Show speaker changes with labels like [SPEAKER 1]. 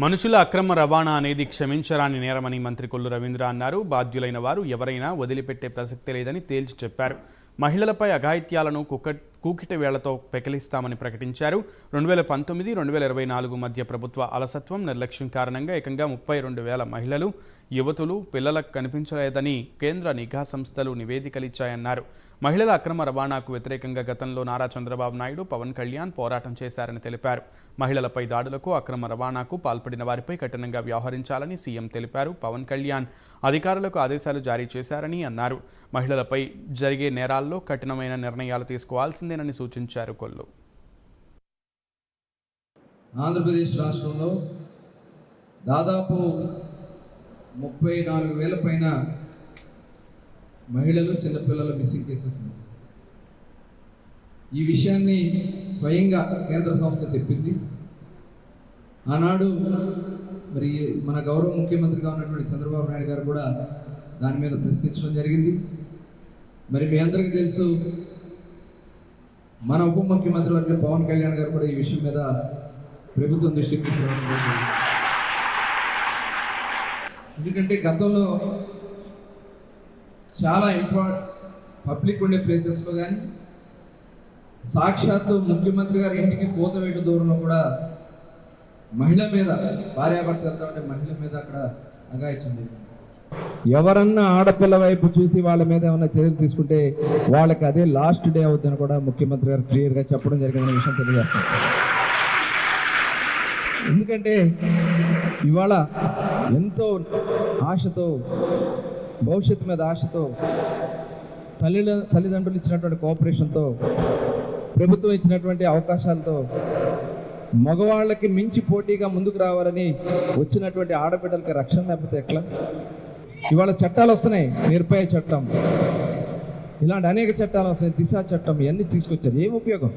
[SPEAKER 1] మనుషుల అక్రమ రవాణా అనేది క్షమించరాని నేరమని మంత్రి కొల్లు రవీంద్ర అన్నారు. బాధ్యులైన వారు ఎవరైనా వదిలిపెట్టే ప్రసక్తి లేదని తేల్చి చెప్పారు. మహిళలపై అఘాయిత్యాలను కుక్క కూకిట వేళ్ళతో పెకిలిస్తామని ప్రకటించారు. రెండు వేల పంతొమ్మిది రెండు వేల ఇరవై నాలుగు మధ్య ప్రభుత్వ అలసత్వం నిర్లక్ష్యం కారణంగా ఏకంగా ముప్పై రెండు వేల మహిళలు యువతులు పిల్లలకు కనిపించలేదని కేంద్ర నిఘా సంస్థలు నివేదికలిచ్చాయన్నారు. మహిళల అక్రమ రవాణాకు వ్యతిరేకంగా గతంలో నారా చంద్రబాబు నాయుడు పవన్ కళ్యాణ్ పోరాటం చేశారని తెలిపారు. మహిళలపై దాడులకు అక్రమ రవాణాకు పాల్పడిన వారిపై కఠినంగా వ్యవహరించాలని సీఎం తెలిపారు. పవన్ కళ్యాణ్ అధికారులకు ఆదేశాలు జారీ చేశారని అన్నారు. మహిళలపై జరిగే నేరాల్లో కఠినమైన నిర్ణయాలు తీసుకోవాల్సిందేనని సూచించారు కొల్లు.
[SPEAKER 2] ఆంధ్రప్రదేశ్ రాష్ట్రంలో దాదాపు ముప్పై నాలుగు వేల పైన మహిళలు చిన్నపిల్లల మిస్సింగ్ కేసెస్ ఉన్నాయి. ఈ విషయాన్ని స్వయంగా కేంద్ర సంస్థ చెప్పింది. ఆనాడు మరి మన గౌరవ ముఖ్యమంత్రిగా ఉన్నటువంటి చంద్రబాబు నాయుడు గారు కూడా దాని మీద ప్రశ్నించడం జరిగింది. మరి మీ అందరికీ తెలుసు మన ఉప ముఖ్యమంత్రి వర్గ పవన్ కళ్యాణ్ గారు కూడా ఈ విషయం మీద ప్రభుత్వం దృష్టికి తీసుకురావడం ఎందుకంటే గతంలో చాలా ఇంపార్ట్ పబ్లిక్ ఉండే ప్లేసెస్లో కానీ సాక్షాత్తు ముఖ్యమంత్రి గారి ఇంటికి కోత వేటు దూరంలో కూడా మహిళ మీద భార్యాభర్త ఉంటే మహిళ మీద అక్కడ అగాయించడం జరిగింది.
[SPEAKER 3] ఎవరన్నా ఆడపిల్ల వైపు చూసి వాళ్ళ మీద ఏమైనా చర్యలు తీసుకుంటే వాళ్ళకి అదే లాస్ట్ డే అవుతుందని కూడా ముఖ్యమంత్రి గారు క్లియర్గా చెప్పడం జరిగిందనే విషయం తెలియజేస్తాం. ఎందుకంటే ఇవాళ ఎంతో ఆశతో భవిష్యత్తు మీద ఆశతో తల్లి తల్లిదండ్రులు ఇచ్చినటువంటి కోఆపరేషన్తో ప్రభుత్వం ఇచ్చినటువంటి అవకాశాలతో మగవాళ్ళకి మించి పోటీగా ముందుకు రావాలని వచ్చినటువంటి ఆడబిడ్డలకి రక్షణ లేకపోతే ఎట్లా? ఇవాళ చట్టాలు వస్తున్నాయి. నిర్భయ చట్టం. ఇలాంటి అనేక చట్టాలు వస్తున్నాయి. దిశ చట్టం ఇవన్నీ తీసుకొచ్చారు. ఏం ఉపయోగం?